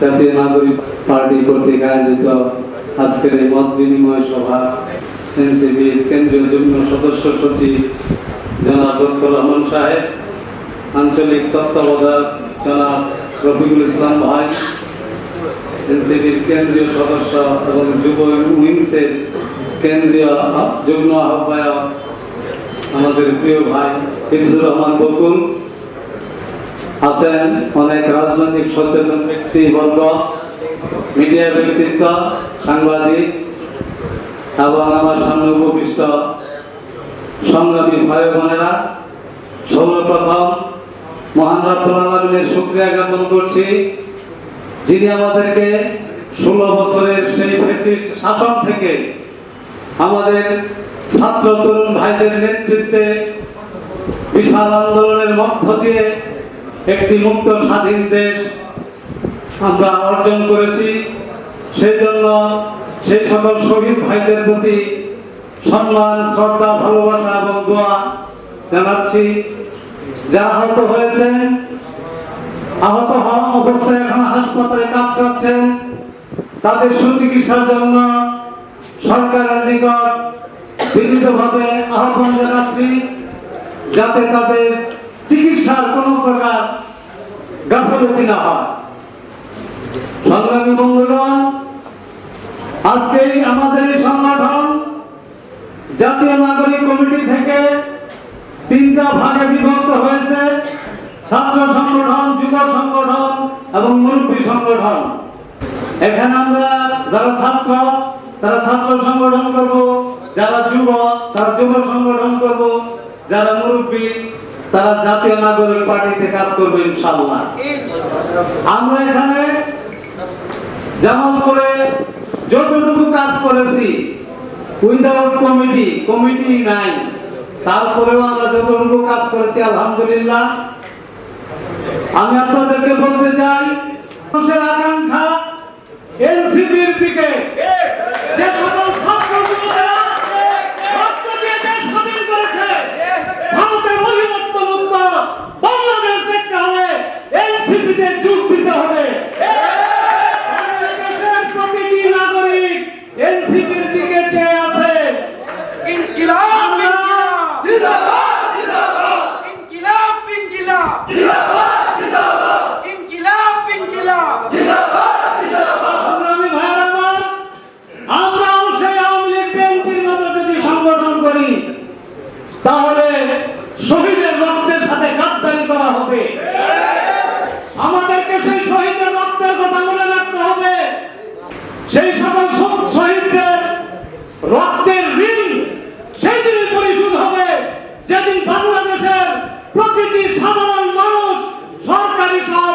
জাতীয় নাগরিক পার্টি কর্তৃক আয়োজিত আজকের এই মত বিনিময় সভা, এনসিপির কেন্দ্রীয় যুগ্ম সদস্য সচিব জনাব ডক্টর রহমান সাহেব, আঞ্চলিক তত্ত্বাবধায়ক জনাব রফিকুল ইসলাম ভাই, এনসিপির কেন্দ্রীয় সদস্য এবং যুব উইংসের কেন্দ্রীয় যুগ্ম আহ্বায়ক আমাদের প্রিয় ভাই হিফজুর রহমান বকুল আছেন অনেক রাজনৈতিক সচেতন ব্যক্তিবর্গ মিডিয়া ব্যক্তিত্ব, সাংবাদিক, এবং আমার সামনে উপবিষ্ট সংগ্রামী ভাই বোনেরা সর্বপ্রথম মহান রব্বুল শুক্রিয়া জ্ঞাপন করছি, যিনি আমাদেরকে ষোলো বছরের সেই ফেসিস্ট শাসন থেকে আমাদের ছাত্র তরুণ ভাইদের নেতৃত্বে বিশাল আন্দোলনের মধ্য দিয়ে একটি মুক্ত স্বাধীন দেশ আমরা অর্জন করেছি। সেই জন্য সেই সকল শহীদ ভাইদের প্রতি সম্মান, শ্রদ্ধা, ভালোবাসা এবং দোয়া জানাচ্ছি। যারা আহত হয়েছেন, আহত হওয়া অবস্থায় এখন হাসপাতালে কাজ করছেন তাদের সুচিকিৎসার জন্য সরকারের নিকট বিনীতভাবে আহ্বান জানাচ্ছি, যাতে তাদের চিকিৎসার কোনো প্রকার গাফলতি না হয়। সংগ্রামী বন্ধুগণ, আজকে আমাদের এই সংগঠন জাতীয় নাগরিক কমিটি থেকে তিনটা ভাগে বিভক্ত হয়েছে। ছাত্র সংগঠন, যুব সংগঠন এবং মুরব্বী সংগঠন। এখানে আমরা যারা ছাত্র, তারা ছাত্র সংগঠন করব, যারা যুব, তারা যুব সংগঠন করব, যারা মুরব্বী তারা জাতীয় নাগরিক পার্টিতে কাজ করবে ইনশাআল্লাহ। আমরা এখানে যেমন করে যতটুকু কাজ করেছি উইদাউট কমিটি কমিটি নাই। তারপরেও আমরা যতটুকু কাজ করেছি আলহামদুলিল্লাহ। আমি আপনাদেরকে বলতে চাই মানুষের আকাঙ্ক্ষা এনসিপির দিকে। যে সকল ছাত্র যুবকেরা রক্ত দিয়ে দেশ স্বাধীন করেছে ভারতের অভিমত মুক্ত বাংলাদেশ দেখতে হবে এনসিপিতে যোগ দিতে হবে। প্রতিটি নাগরিক এনসিপির দিকে চেয়ে আছে। ইনকিলাব ইনকিলাব। জিন্দাবাদ জিন্দাবাদ। ইনকিলাব ইনকিলাব। জিন্দাবাদ জিন্দাবাদ। ইনকিলাব ইনকিলাব। জিন্দাবাদ জিন্দাবাদ। সংগ্রামী ভাইয়ের আমার আমরাও সেই আওয়ামী লীগ বিএনপির মতো যদি সংগঠন করি তাহলে শহীদের রক্তের সাথে গাদ্দারি করা হবে আমাদেরকে সেই শহীদের রক্তের কথা মনে রাখতে হবে সেই সকল সব শহীদদের রক্তের ঋণ সেই দিনই পরিশোধ হবে যেদিন বাংলাদেশের প্রতিটি সাধারণ মানুষ সরকারি সব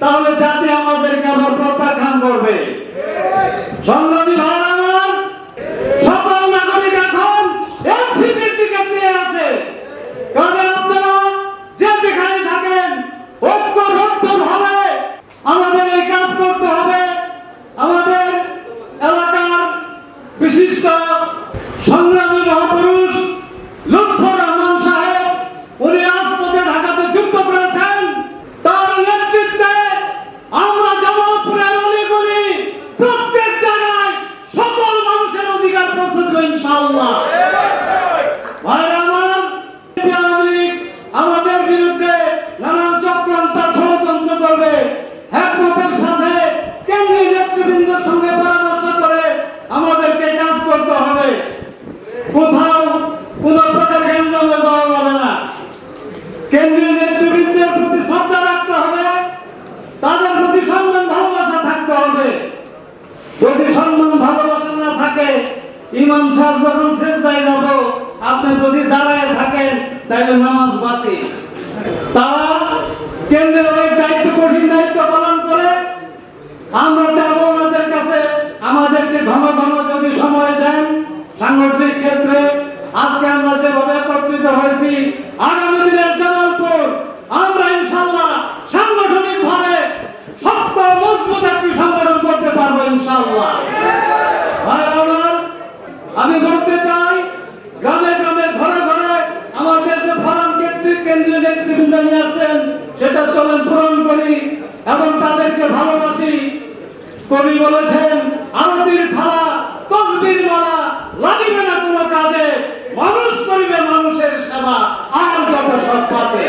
তাহলে জাতি আমাদেরকে আবার প্রত্যাখ্যান করবে সংগ্রামী ভাই আমার সকল নাগরিক এখন এনসিপির দিকে চেয়ে আছে কাজে আপনারা যে যেখানে থাকেন ঐক্যবদ্ধ ভাবে আমাদের এই কাজ করতে হবে আমাদের এলাকার বিশিষ্ট সংগ্রামী মহাপুরুষ লুৎফর রহমান সাহেব উনি রাজপথে ঢাকাতে যুদ্ধ করেছেন তার নেতৃত্বে আমরা জামালপুরের অলিগলি প্রত্যেক জায়গায় সকল মানুষের অধিকার পৌঁছে দেবো ইনশাআল্লাহ ভাইরা আমার, আওয়ামী লীগ আমাদের বিরুদ্ধে নানান চক্রান্ত ষড়যন্ত্র করবে একমতের সাথে কেন্দ্রীয় নেতৃবৃন্দের সঙ্গে পরামর্শ করে আমাদেরকে কাজ করতে হবে কোথাও কোন প্রকার গ্যাঞ্জামে যাওয়া যাবে না কেন্দ্রীয় নেতৃবৃন্দের প্রতি শ্রদ্ধা রাখতে হবে তাদের প্রতি সম্মান ভালোবাসা থাকতে হবে যদি সম্মান ভালোবাসা না থাকে ইমাম সাহেব যখন সেজদায় যাব, আপনি যদি দাঁড়ায় থাকেন তাহলে নামাজ বাতিল। তারা কেন্দ্রের অনেক দায়িত্ব, কঠিন দায়িত্ব পালন করে। আমরা চাবো ওনাদের কাছে, আমাদেরকে ঘন ঘন যদি সময় দেন, সাংগঠনিক ক্ষেত্রে, আজকে আমরা যেভাবে একত্রিত হয়েছি আগামী দিনের জামালপুর আমরা ইনশাল্লাহ সাংগঠনিক ভাবে শক্ত মজবুত একটি সংগঠন করতে পারব ইনশাল্লাহ ভাইরা আমার, আমি বলতে চাই গ্রামে গ্রামে ঘরে ঘরে আমাদের যে ফরাম কেন্দ্রিক কেন্দ্রীয় নেতৃবৃন্দ নিয়ে আসছেন সেটা চলেন পূরণ করি এবং তাদেরকে ভালোবাসি। কবি বলেছেন আরতির থালা তসবির মালা লাগিবে না কোনো কাজে। মানুষ করিবে মানুষের সেবা আর যত সৎ পাতে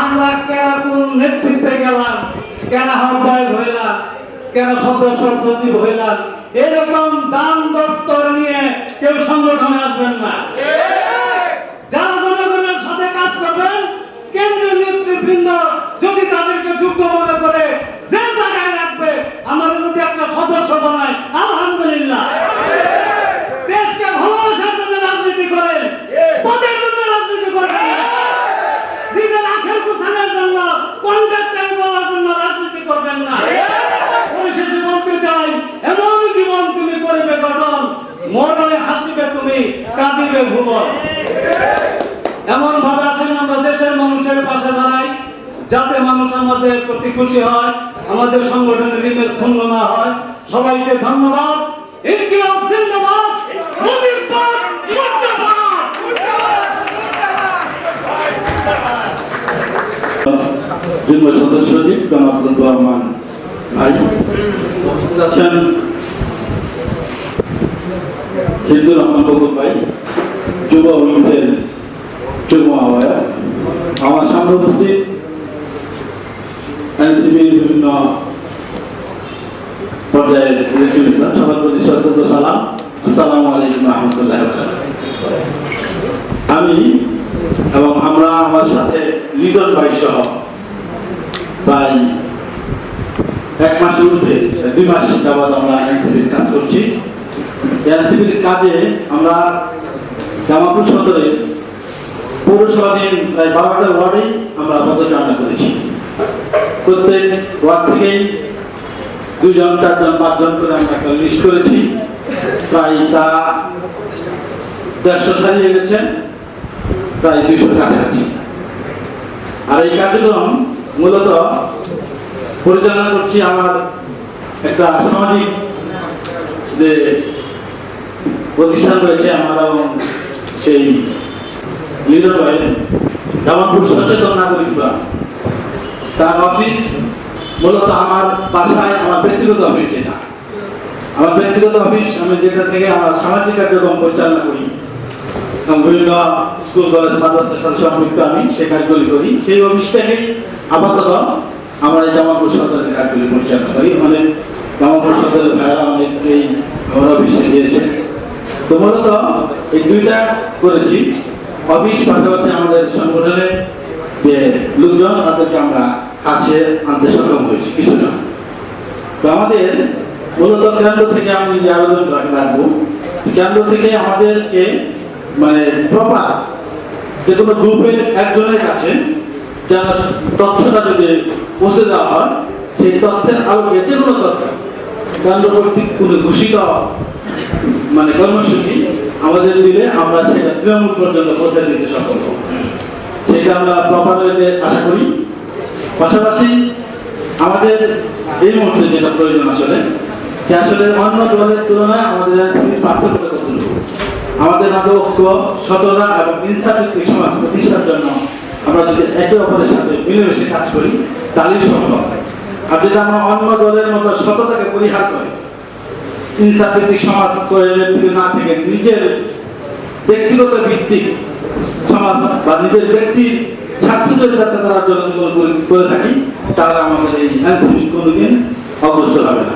আমরা কেরা কোন নেতৃত্বে গেলাম কেরা আহ্বায়ক হইলাম কেরা সদস্য সচিব হইলাম। এরকম দান দস্তর নিয়ে কেউ সংগঠনে আসবেন না। যারা জনগণের সাথে কাজ করবেন কেন্দ্রীয় নেতৃবৃন্দ করে যে জায়গায় রাখবে আমাদের যদি একটা সদস্য বানায় আলহামদুলিল্লাহ দেশকে ভালোবাসার জন্য রাজনীতি করেন পদের জন্য রাজনীতি করবেন না। নিজের আখের গুছানোর জন্য কন্ট্রাক্টার পাওয়ার জন্য রাজনীতি করবেন না পরিশেষে বলতে চাই এমন জীবন তুমি করবে গঠন মরণে হাসিবে তুমি কাঁদিবে ভুবন এমন ভাবে আছেন আমরা দেশের মানুষের পাশে দাঁড়াই যাতে মানুষ আমাদের প্রতি খুশি হয়, আমাদের সংগঠনের ইমেজ ক্ষুণ্ণ না হয়, সবাইকে ধন্যবাদ। ইনকিলাব জিন্দাবাদ। মুজিববাদ যুগ্ম সদস্য রহমান ভাই। আছেন হিন্দুর রহমান বকুল ভাই, যুব আহ্বায়ক। আমার সামনে উপস্থিত এনসিপির বিভিন্ন পর্যায়ের নেতৃবৃন্দ সবার প্রতি সতর্ক সালাম। আসসালামু আমি এবং আমরা আমার সাথে লিটন ভাই সহ প্রায় এক মাসের ঊর্ধ্বে, দুই মাস যাবৎ আমরা এনসিপির কাজ করছি। এনসিপির কাজে আমরা জামাপুর সদরে পৌরসভাধীন প্রায় বারোটা ওয়ার্ডেই আমরা পদচারণা করেছি। প্রত্যেক ওয়ার্ড থেকেই দুজন, চারজন, পাঁচজন করে আমরা একটা লিস্ট করেছি। প্রায় তা দেড়শো ছাড়িয়ে গেছে, প্রায় দুইশোর কাছাকাছি। আর এই কার্যক্রম মূলত পরিচালনা করছি আমার একটা সামাজিক যে প্রতিষ্ঠান রয়েছে, আমার সেই লিডার ভাই, জামালপুর সচেতন নাগরিক তার অফিস মূলত আমার বাসায়, আমার ব্যক্তিগত অফিস যেটা। আমার ব্যক্তিগত অফিস, আমি যেটা থেকে আমার সামাজিক কার্যক্রম পরিচালনা করি। বিভিন্ন স্কুল, কলেজ, মাদ্রাসার সাথে সম্পৃক্ত আমি সে কাজগুলি করি। সেই অফিস আপাতত আমরা এই জামালপুর সদরের কাজগুলি পরিচালনা করি। মানে জামালপুর সদরের ভাইয়েরা অনেককেই আমার অফিসে দিয়েছে তো মূলত এই দুইটা করেছি। অফিস পাশাপাশি আমাদের সংগঠনের যে লোকজন, তাদেরকে আমরা কাছে আনতে সক্ষম হয়েছি কিছুটা তো আমাদের মূলত কেন্দ্র থেকে আমি যে আবেদন রাখব, কেন্দ্র থেকে আমাদেরকে মানে প্রপার যে কোনো গ্রুপের একজনের কাছে যেন তথ্যটা যদি পৌঁছে দেওয়া হয়, সেই তথ্যের আলোকে যে কোনো তথ্য, কেন্দ্র কর্তৃক কোনো ঘোষিত মানে কর্মসূচি আমাদের দিলে আমরা সেটা তৃণমূল পর্যন্ত পৌঁছে দিতে সক্ষম হব। সেটা আমরা প্রপার আশা করি। পাশাপাশি আমাদের এই মুহূর্তে যেটা প্রয়োজন আসলে, যে আসলে অন্য দলের তুলনায় আমাদের পার্থক্য আমাদের মাঝে ঐক্য, সততা এবং ইনস্টাফিক সমাজ প্রতিষ্ঠার জন্য আমরা যদি একে অপরের সাথে মিলেমিশে কাজ করি, তাহলেই সম্ভব। আর যদি আমরা অন্য দলের মতো সততাকে পরিহার করে ইনসাফিক সমাজ না থেকে নিজের ব্যক্তিগত ভিত্তিক সমাজ বা নিজের ব্যক্তির স্বার্থ চরিতার্থ করার জন্য করে- থাকি তাহলে আমাদের এই এনসিপি কোনোদিন অগ্রসর হবে না।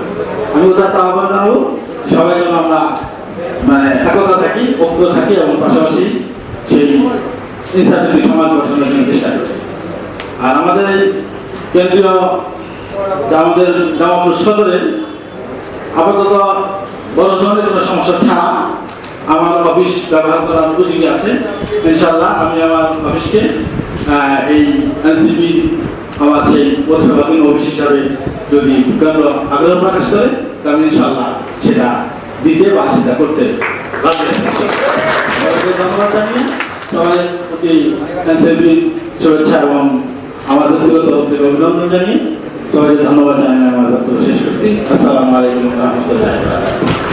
আমি ওটাতে আহ্বান জানাব সবাই যেন আমরা মানে একতা থাকি, ঐক্য থাকি এবং পাশাপাশি সেই ইনসাফিক সমাজ গঠনের জন্য চেষ্টা করি। আর আমাদের এই কেন্দ্রীয় আমাদের জামাপুর সদরে আপাতত বড় ধরনের কোনো সমস্যা ছাড়া আমার অফিস ব্যবহার করার উপযোগী আছে। ইনশাল্লাহ আমি আমার অফিসকে এই এনসিপি আমার সেই কিংবা অফিস হিসাবে যদি আগ্রহ প্রকাশ করে তবে ইনশাল্লাহ সেটা দিতে বা সেটা করতে ধন্যবাদ জানিয়ে সবাই প্রতি এনসিপি শুভেচ্ছা এবং আমার ব্যক্তিগত অভিনন্দন জানিয়ে সবাইকে ধন্যবাদ জানিয়ে আমার শেষ করছি। আসসালামু আলাইকুম রহমতুল্লাহ